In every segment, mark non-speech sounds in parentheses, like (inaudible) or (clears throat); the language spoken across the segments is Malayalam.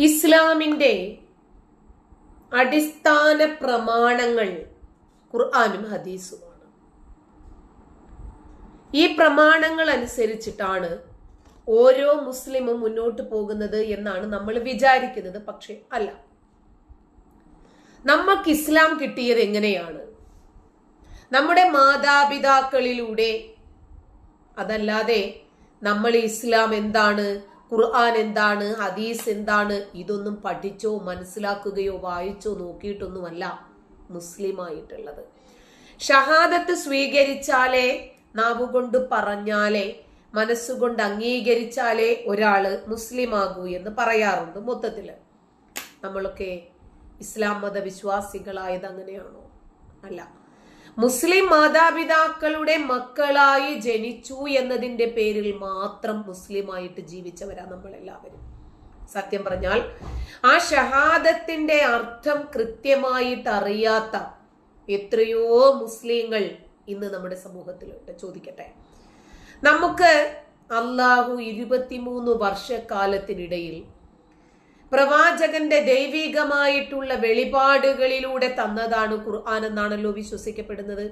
ഇസ്ലാമിന്റെ അടിസ്ഥാന പ്രമാണങ്ങൾ ഖുർആാനും ഹദീസുമാണ്. ഈ പ്രമാണങ്ങൾ അനുസരിച്ചിട്ടാണ് ഓരോ മുസ്ലിമും മുന്നോട്ട് പോകുന്നത് എന്നാണ് നമ്മൾ വിചാരിക്കുന്നത് പക്ഷെ അല്ല. നമുക്ക് ഇസ്ലാം കിട്ടിയത് എങ്ങനെയാണ്? നമ്മുടെ മാതാപിതാക്കളിലൂടെ. അതല്ലാതെ നമ്മൾ ഇസ്ലാം എന്താണ് ഖുർആൻ എന്താണ്? ഹദീസ് എന്താണ്? ഇതൊന്നും പഠിച്ചോ മനസ്സിലാക്കുകയോ വായിച്ചോ നോക്കിയിട്ടൊന്നുമല്ല മുസ്ലിമായിട്ടുള്ളത്. ഷഹാദത്ത് സ്വീകരിച്ചാലേ നാവുകൊണ്ട് പറഞ്ഞാലേ മനസ്സുകൊണ്ട് അംഗീകരിച്ചാലേ ഒരാൾ മുസ്ലിമാകൂ എന്ന് പറയാറുണ്ട് മൊത്തത്തിൽ. നമ്മളൊക്കെ ഇസ്ലാം മത വിശ്വാസികളായത് അങ്ങനെയാണോ അല്ല. മുസ്ലിം മാതാപിതാക്കളുടെ മക്കളായി ജനിച്ചു എന്നതിന്റെ പേരിൽ മാത്രം മുസ്ലിമായിട്ട് ജീവിച്ചവരാ നമ്മളെല്ലാവരും. സത്യം പറഞ്ഞാൽ ആ ഷഹാദത്തിന്റെ അർത്ഥം കൃത്യമായിട്ട് അറിയാത്ത എത്രയോ മുസ്ലിങ്ങൾ ഇന്ന് നമ്മുടെ സമൂഹത്തിലുണ്ട്. ചോദിക്കട്ടെ. നമുക്ക് അള്ളാഹു ഇരുപത്തിമൂന്ന് വർഷക്കാലത്തിനിടയിൽ പ്രവാചകന്റെ ദൈവികമായിട്ടുള്ള വെളിപാടുകളിലൂടെ തന്നതാണ് ഖുർആൻ എന്നാണല്ലോ വിശ്വസിക്കപ്പെടുന്നത്.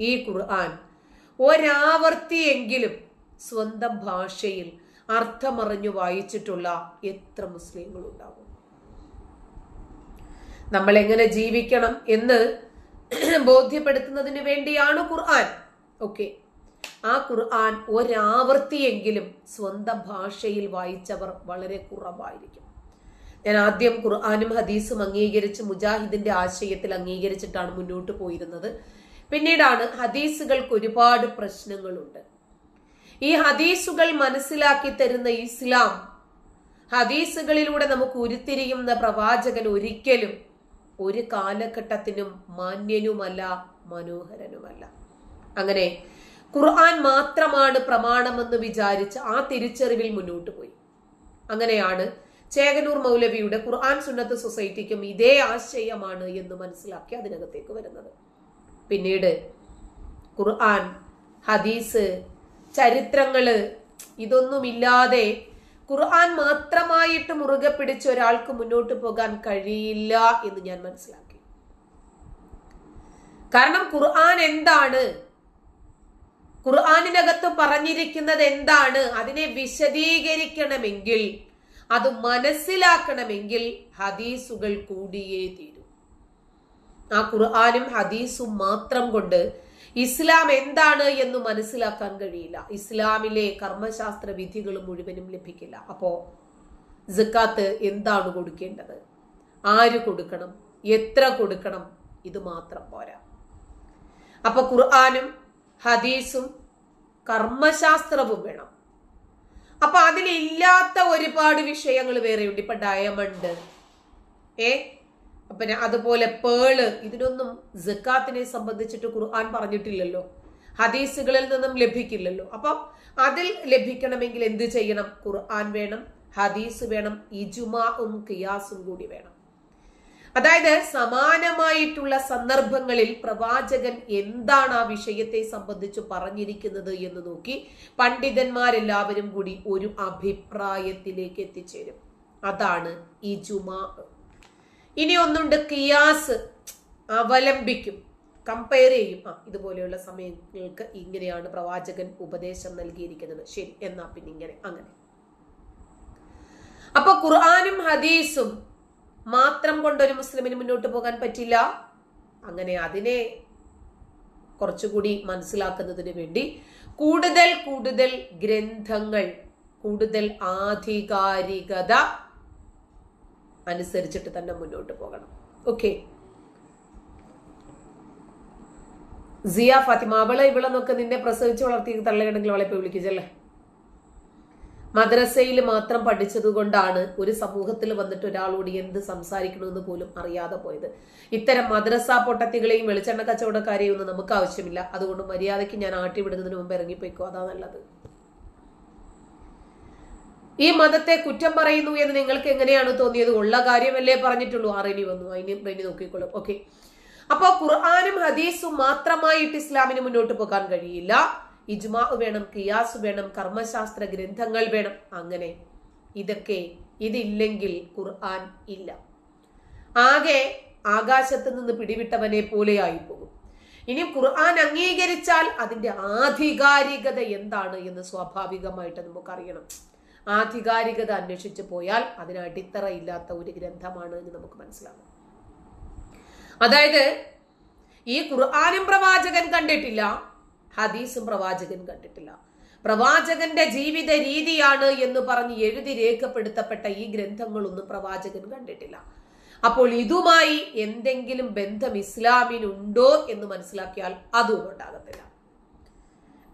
ഈ ഖുർആൻ ഒരാവർത്തിയെങ്കിലും സ്വന്തം ഭാഷയിൽ അർത്ഥമറിഞ്ഞു വായിച്ചിട്ടുള്ള എത്ര മുസ്ലിങ്ങൾ ഉണ്ടാകും നമ്മൾ എങ്ങനെ ജീവിക്കണം എന്ന് (clears throat) ബോധ്യപ്പെടുത്തുന്നതിന് വേണ്ടിയാണ് ഖുർആൻ. ഓക്കെ. ആ ഖുർആൻ ഒരാവർത്തിയെങ്കിലും സ്വന്തം ഭാഷയിൽ വായിച്ചവർ വളരെ കുറവായിരിക്കും. ഞാൻ ആദ്യം ഖുർആാനും ഹദീസും അംഗീകരിച്ച് മുജാഹിദിന്റെ ആശയത്തിൽ അംഗീകരിച്ചിട്ടാണ് മുന്നോട്ട് പോയിരുന്നത്. പിന്നീടാണ് ഹദീസുകൾക്ക് ഒരുപാട് പ്രശ്നങ്ങളുണ്ട്. ഈ ഹദീസുകൾ മനസ്സിലാക്കി തരുന്ന ഇസ്ലാം ഹദീസുകളിലൂടെ നമുക്ക് ഉരുത്തിരിയുന്ന പ്രവാചകൻ ഒരിക്കലും ഒരു കാലഘട്ടത്തിനും മാന്യനുമല്ല മനോഹരനുമല്ല. അങ്ങനെ ഖുർആൻ മാത്രമാണ് പ്രമാണമെന്ന് വിചാരിച്ച് ആ തിരിച്ചറിവിൽ മുന്നോട്ട് പോയി. അങ്ങനെയാണ് ചേകനൂർ മൗലവിയുടെ ഖുർആൻ സുന്നത്ത് സൊസൈറ്റിക്കും ഇതേ ആശയമാണ് എന്ന് മനസ്സിലാക്കി അതിനകത്തേക്ക് വരുന്നത്. പിന്നീട് ഖുർആൻ ഹദീസ് ചരിത്രങ്ങൾ ഇതൊന്നുമില്ലാതെ ഖുർആൻ മാത്രമായിട്ട് മുറുകെ പിടിച്ച ഒരാൾക്ക് മുന്നോട്ട് പോകാൻ കഴിയില്ല എന്ന് ഞാൻ മനസ്സിലാക്കി. കാരണം ഖുർആൻ എന്താണ്? ഖുർആാനിനകത്ത് പറഞ്ഞിരിക്കുന്നത് എന്താണ്? അതിനെ വിശദീകരിക്കണമെങ്കിൽ അത് മനസ്സിലാക്കണമെങ്കിൽ ഹദീസുകൾ കൂടിയേ തീരൂ. ആ ഖുർആാനും ഹദീസും മാത്രം കൊണ്ട് ഇസ്ലാം എന്താണ് എന്ന് മനസ്സിലാക്കാൻ കഴിയില്ല. ഇസ്ലാമിലെ കർമ്മശാസ്ത്ര വിധികൾ മുഴുവനും ലഭിക്കില്ല. അപ്പോ ജക്കാത്ത് എന്താണ് കൊടുക്കേണ്ടത്? ആര് കൊടുക്കണം? എത്ര കൊടുക്കണം? ഇത് മാത്രം പോരാ. അപ്പൊ ഖുർആാനും ഹദീസും കർമ്മശാസ്ത്രവും വേണം. അപ്പൊ അതിലില്ലാത്ത ഒരുപാട് വിഷയങ്ങൾ ഉണ്ട് ഇപ്പൊ ഡയമണ്ട് ഏ? പിന്നെ അതുപോലെ പേൾ ഇതിനൊന്നും ജക്കാത്തിനെ സംബന്ധിച്ചിട്ട് ഖുർആൻ പറഞ്ഞിട്ടില്ലല്ലോ. ഹദീസുകളിൽ നിന്നും ലഭിക്കില്ലല്ലോ. അപ്പം അതിൽ ലഭിക്കണമെങ്കിൽ എന്ത് ചെയ്യണം? ഖുർആൻ വേണം ഹദീസ് വേണം ഇജുമാവും കിയാസും കൂടി വേണം. അതായത് സമാനമായിട്ടുള്ള സന്ദർഭങ്ങളിൽ പ്രവാചകൻ എന്താണ് ആ വിഷയത്തെ സംബന്ധിച്ച് പറഞ്ഞിരിക്കുന്നത് എന്ന് നോക്കി പണ്ഡിതന്മാരെല്ലാവരും കൂടി ഒരു അഭിപ്രായത്തിലേക്ക് എത്തിച്ചേരും. അതാണ് ഈ ജുമാ. ഇനി ഒന്നുണ്ട് കിയാസ്. അവലംബിക്കും. കമ്പയർ ചെയ്യും. ആ ഇതുപോലെയുള്ള സമയങ്ങൾക്ക് ഇങ്ങനെയാണ് പ്രവാചകൻ ഉപദേശം നൽകിയിരിക്കുന്നത്. ശരി എന്നാ പിന്നെ ഇങ്ങനെ അങ്ങനെ. അപ്പൊ ഖുർആാനും ഹദീസും മാത്രം കൊണ്ടൊരു മുസ്ലിമിന് മുന്നോട്ട് പോകാൻ പറ്റില്ല. അങ്ങനെ അതിനെ കുറച്ചുകൂടി മനസ്സിലാക്കുന്നതിന് വേണ്ടി കൂടുതൽ കൂടുതൽ ഗ്രന്ഥങ്ങൾ കൂടുതൽ ആധികാരികത അനുസരിച്ചിട്ട് തന്നെ മുന്നോട്ട് പോകണം. ഓക്കെ സിയ ഫാത്തിമ അവളെ ഇവളെന്നൊക്കെ നിന്നെ പ്രസവിച്ച് വളർത്തി തള്ളയുണ്ടെങ്കിൽ അവളെ പോയി വിളിക്കിച്ചല്ലേ മദ്രസയിൽ മാത്രം പഠിച്ചത് കൊണ്ടാണ് ഒരു സമൂഹത്തിൽ വന്നിട്ട് ഒരാളോട് എന്ത് സംസാരിക്കണമെന്ന് പോലും അറിയാതെ പോയത്. ഇത്തരം മദ്രസ പൊട്ടത്തികളെയും വെളിച്ചെണ്ണ കച്ചവടക്കാരെയും ഒന്നും നമുക്ക് ആവശ്യമില്ല. അതുകൊണ്ട് മര്യാദയ്ക്ക് ഞാൻ ആട്ടി വിടുന്നതിന് മുമ്പ് ഇറങ്ങിപ്പോയിക്കോ. അതാ നല്ലത്. ഈ മതത്തെ കുറ്റം പറയുന്നു എന്ന് നിങ്ങൾക്ക് എങ്ങനെയാണ് തോന്നിയത്? ഉള്ള കാര്യമല്ലേ പറഞ്ഞിട്ടുള്ളൂ. അറിഞ്ഞു വന്നു. അതിന് റെനി നോക്കിക്കോളും. ഓക്കെ. അപ്പോൾ ഖുർആാനും ഹദീസും മാത്രമായിട്ട് ഇസ്ലാമിന് മുന്നോട്ട് പോകാൻ കഴിയില്ല. ഇജ്മാ വേണം കിയാസ് വേണം കർമ്മശാസ്ത്ര ഗ്രന്ഥങ്ങൾ വേണം. അങ്ങനെ ഇതൊക്കെ ഇതില്ലെങ്കിൽ ഖുർആൻ ഇല്ല. ആകെ ആകാശത്ത് നിന്ന് പിടിവിട്ടവനെ പോലെയായി പോകും ഇനി ഖുർആൻ അംഗീകരിച്ചാൽ അതിന്റെ ആധികാരികത എന്താണ് എന്ന് സ്വാഭാവികമായിട്ട് നമുക്കറിയണം. ആധികാരികത അന്വേഷിച്ചു പോയാൽ അതിന് അടിത്തറയില്ലാത്ത ഒരു ഗ്രന്ഥമാണ് എന്ന് നമുക്ക് മനസ്സിലാകും. അതായത് ഈ ഖുർആാനും പ്രവാചകൻ കണ്ടിട്ടില്ല ഹദീസും പ്രവാചകൻ കണ്ടിട്ടില്ല. പ്രവാചകന്റെ ജീവിത രീതിയാണ് എന്ന് പറഞ്ഞ് എഴുതി രേഖപ്പെടുത്തപ്പെട്ട ഈ ഗ്രന്ഥങ്ങളൊന്നും പ്രവാചകൻ കണ്ടിട്ടില്ല. അപ്പോൾ ഇതുമായി എന്തെങ്കിലും ബന്ധം ഇസ്ലാമിനുണ്ടോ എന്ന് മനസ്സിലാക്കിയാൽ അതും ഉണ്ടാകത്തില്ല.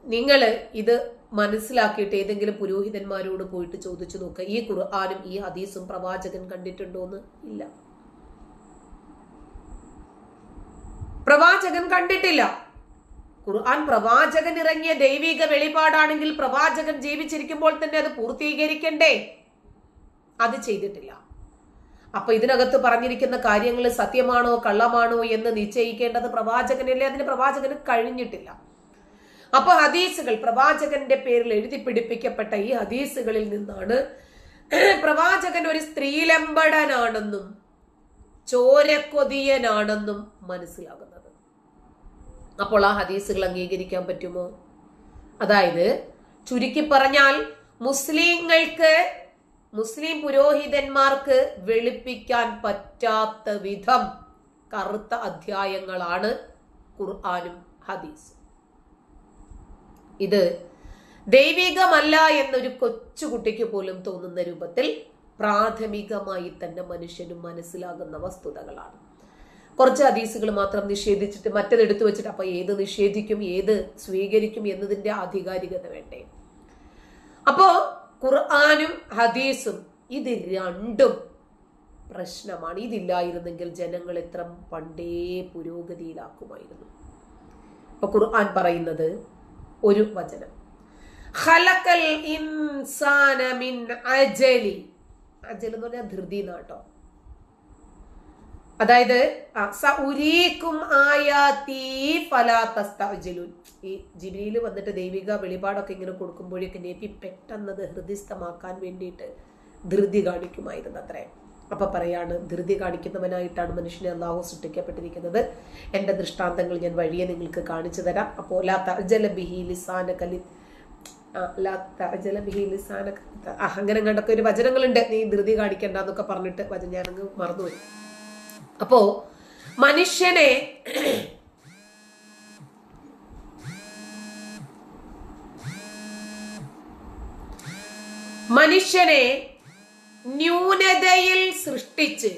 നിങ്ങൾ ഇത് മനസ്സിലാക്കിയിട്ട് ഏതെങ്കിലും പുരോഹിതന്മാരോട് പോയിട്ട് ചോദിച്ചു നോക്കുക ഈ ഖുർആാനും ഈ ഹദീസും പ്രവാചകൻ കണ്ടിട്ടുണ്ടോ എന്ന് ഇല്ല. പ്രവാചകൻ കണ്ടിട്ടില്ല. ഖുർആൻ പ്രവാചകൻ ഇറങ്ങിയ ദൈവിക വെളിപാടാണെങ്കിൽ പ്രവാചകൻ ജീവിച്ചിരിക്കുമ്പോൾ തന്നെ അത് പൂർത്തീകരിക്കണ്ടേ? അത് ചെയ്തിട്ടില്ല. അപ്പൊ ഇതിനകത്ത് പറഞ്ഞിരിക്കുന്ന കാര്യങ്ങൾ സത്യമാണോ കള്ളമാണോ എന്ന് നിശ്ചയിക്കേണ്ടത് പ്രവാചകനല്ലേ? അതിന് പ്രവാചകന് കഴിഞ്ഞിട്ടില്ല. അപ്പൊ ഹദീസുകൾ പ്രവാചകന്റെ പേരിൽ എഴുതി പിടിപ്പിക്കപ്പെട്ട ഈ ഹദീസുകളിൽ നിന്നാണ് പ്രവാചകൻ ഒരു സ്ത്രീലമ്പടനാണെന്നും ചോരക്കൊതിയനാണെന്നും മനസ്സിലാകുന്നത്. അപ്പോൾ ആ ഹദീസുകൾ അംഗീകരിക്കാൻ പറ്റുമോ? അതായത് ചുരുക്കി പറഞ്ഞാൽ മുസ്ലിങ്ങൾക്ക് മുസ്ലിം പുരോഹിതന്മാർക്ക് വെളുപ്പിക്കാൻ പറ്റാത്ത വിധം കറുത്ത അധ്യായങ്ങളാണ് ഖുർആാനും ഹദീസും. ഇത് ദൈവികമല്ല എന്നൊരു കൊച്ചുകുട്ടിക്ക് പോലും തോന്നുന്ന രൂപത്തിൽ പ്രാഥമികമായി തന്നെ മനുഷ്യനും മനസ്സിലാകുന്ന വസ്തുതകളാണ്. കുറച്ച് ഹദീസുകൾ മാത്രം നിഷേധിച്ചിട്ട് മറ്റത് എടുത്തു വെച്ചിട്ട് അപ്പൊ ഏത് നിഷേധിക്കും ഏത് സ്വീകരിക്കും എന്നതിന്റെ ആധികാരികത വേണ്ടേ? അപ്പോ ഖുർആാനും ഹദീസും ഇത് രണ്ടും പ്രശ്നമാണ്. ഇതില്ലായിരുന്നെങ്കിൽ ജനങ്ങൾ എത്ര പണ്ടേ പുരോഗതിയിലാക്കുമായിരുന്നു. അപ്പൊ ഖുർആൻ പറയുന്നത് ഒരു വചനം. ഖലക്കൽ ഇൻസാന മിൻ അജലി. അജൽ എന്ന് പറഞ്ഞാൽ ധൃതി നാട്ടോ അതായത് ഉരീക്കും ഈ ജിബിലിയിൽ വന്നിട്ട് ദൈവിക വെളിപാടൊക്കെ ഇങ്ങനെ കൊടുക്കുമ്പോഴേക്ക് നബി പെട്ടെന്നത് ഹൃദയസ്ഥമാക്കാൻ വേണ്ടിയിട്ട് ധൃതി കാണിക്കുമായിരുന്നു അത്രേ അപ്പൊ പറയാണ് ധൃതി കാണിക്കുന്നവനായിട്ടാണ് മനുഷ്യനെ അള്ളാഹു സൃഷ്ടിക്കപ്പെട്ടിരിക്കുന്നത്. എന്റെ ദൃഷ്ടാന്തങ്ങൾ ഞാൻ വഴിയെ നിങ്ങൾക്ക് കാണിച്ചു തരാം. അപ്പോൾ ലാ തർജല ബിഹി ലിസാന കലി അങ്ങനെ കണ്ടൊക്കെ ഒരു വചനങ്ങളുണ്ട്. നീ ധൃതി കാണിക്കണ്ട എന്നൊക്കെ പറഞ്ഞിട്ട് വചന ഞാനങ്ങ് മറന്നുപോയി. അപ്പോ മനുഷ്യനെ മനുഷ്യനെ ന്യൂനതയിൽ സൃഷ്ടിച്ച്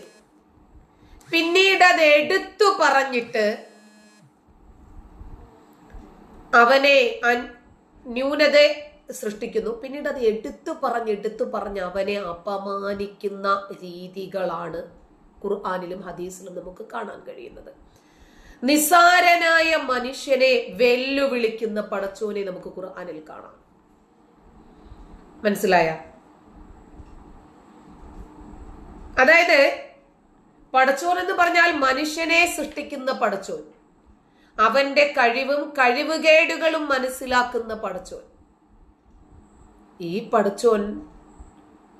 പിന്നീട് അത് എടുത്തു പറഞ്ഞിട്ട് അവനെ ന്യൂനത സൃഷ്ടിക്കുന്നു. പിന്നീട് അത് എടുത്തു പറഞ്ഞ് എടുത്തു പറഞ്ഞ് അവനെ അപമാനിക്കുന്ന രീതികളാണ് ഖുർആാനിലും ഹദീസിലും നമുക്ക് കാണാൻ കഴിയുന്നത്. നിസാരനായ മനുഷ്യനെ വെല്ലുവിളിക്കുന്ന പടച്ചോനെ നമുക്ക് ഖുർആാനിൽ കാണാം. മനസ്സിലായ? അതായത് പടച്ചോൻ എന്ന് പറഞ്ഞാൽ മനുഷ്യനെ സൃഷ്ടിക്കുന്ന പടച്ചോൻ. അവന്റെ കഴിവും കഴിവുകേടുകളും മനസ്സിലാക്കുന്ന പടച്ചോൻ. ഈ പടച്ചോൻ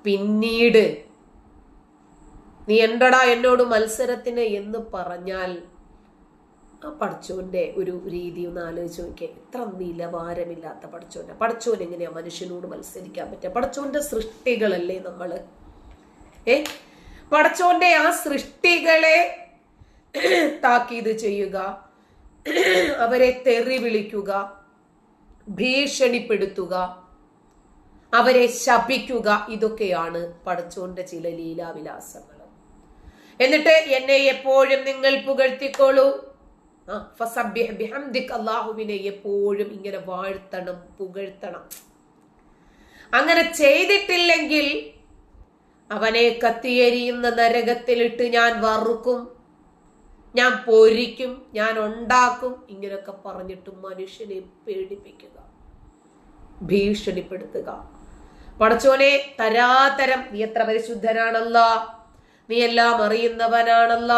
പിന്നീട് നീ എന്തടാ എന്നോട് മത്സരത്തിന് എന്ന് പറഞ്ഞാൽ ആ പഠിച്ചോന്റെ ഒരു രീതി ഒന്ന് ആലോചിച്ച് നോക്കിയാൽ ഇത്ര നിലവാരമില്ലാത്ത പഠിച്ചോന്റെ പഠിച്ചോൻ എങ്ങനെയാ മനുഷ്യനോട് മത്സരിക്കാൻ പറ്റുക? പഠിച്ചോന്റെ സൃഷ്ടികളല്ലേ നമ്മൾ ഏ? പടച്ചോന്റെ ആ സൃഷ്ടികളെ താക്കീത് ചെയ്യുക അവരെ തെറി വിളിക്കുക ഭീഷണിപ്പെടുത്തുക അവരെ ശപിക്കുക ഇതൊക്കെയാണ് പടച്ചോന്റെ ചില ലീലാവിലാസങ്ങൾ. എന്നിട്ട് എന്നെ എപ്പോഴും നിങ്ങൾ പുകഴ്ത്തിക്കോളൂ അള്ളാഹുവിനെ എപ്പോഴും ഇങ്ങനെ വാഴ്ത്തണം പുകഴ്ത്തണം. അങ്ങനെ ചെയ്തിട്ടില്ലെങ്കിൽ അവനെ കത്തിയെരിയുന്ന നരകത്തിലിട്ട് ഞാൻ വറുക്കും ഞാൻ പൊരിക്കും ഞാൻ ഉണ്ടാക്കും ഇങ്ങനെയൊക്കെ പറഞ്ഞിട്ട് മനുഷ്യനെ പേടിപ്പിക്കുക ഭീഷണിപ്പെടുത്തുക. പടച്ചോനെ തരാതരം നീ എത്ര പരിശുദ്ധനാണല്ല. നീ എല്ലാം അറിയുന്നവനാണല്ല.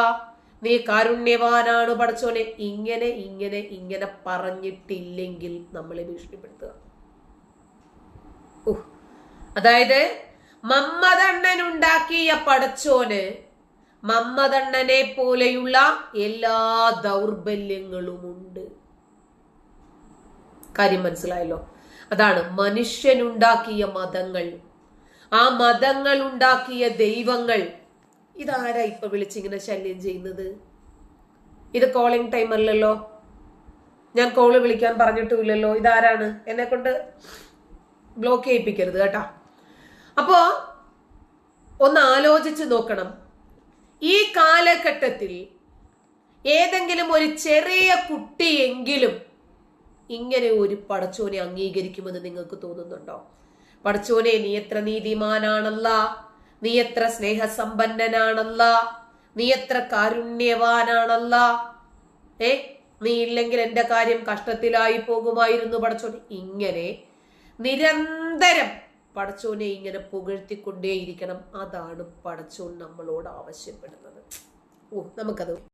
നീ കാരുണ്യവാനാണ് പഠിച്ചോനെ ഇങ്ങനെ ഇങ്ങനെ ഇങ്ങനെ പറഞ്ഞിട്ടില്ലെങ്കിൽ നമ്മളെ ഭീഷണിപ്പെടുത്തുക. അതായത് മമ്മദണ്ണനുണ്ടാക്കിയ പടച്ചോന് മമ്മദണ്ണനെ പോലെയുള്ള എല്ലാ ദൗർബല്യങ്ങളും ഉണ്ട് കാര്യം മനസ്സിലായല്ലോ? അതാണ് മനുഷ്യനുണ്ടാക്കിയ മതങ്ങൾ. ആ മതങ്ങൾ ഉണ്ടാക്കിയ ദൈവങ്ങൾ ഇതാരാ ഇപ്പൊ വിളിച്ചിങ്ങനെ ശല്യം ചെയ്യുന്നത്? ഇത് കോളിംഗ് ടൈം അല്ലല്ലോ. ഞാൻ കോൾ വിളിക്കാൻ പറഞ്ഞിട്ടുമില്ലല്ലോ. ഇതാരാണ്? എന്നെ കൊണ്ട് ബ്ലോക്ക് ചെയ്യിപ്പിക്കരുത് കേട്ടാ. അപ്പോ ഒന്ന് ആലോചിച്ച് നോക്കണം. ഈ കാലഘട്ടത്തിൽ ഏതെങ്കിലും ഒരു ചെറിയ കുട്ടിയെങ്കിലും ഇങ്ങനെ ഒരു പടച്ചോനെ അംഗീകരിക്കുമെന്ന് നിങ്ങൾക്ക് തോന്നുന്നുണ്ടോ? പടച്ചോനെ നീ എത്ര നീതിമാനാണല്ല? നീ എത്ര സ്നേഹസമ്പന്നനാണല്ല? നീ എത്ര കാരുണ്യവാനാണല്ല? ഏ നീ ഇല്ലെങ്കിൽ എന്റെ കാര്യം കഷ്ടത്തിലായി പോകുമായിരുന്നു പടച്ചോനെ. ഇങ്ങനെ നിരന്തരം പടച്ചോനെ ഇങ്ങനെ പുകഴ്ത്തിക്കൊണ്ടേയിരിക്കണം. അതാണ് പടച്ചോൻ നമ്മളോട് ആവശ്യപ്പെടുന്നത്. ഓ നമുക്കത്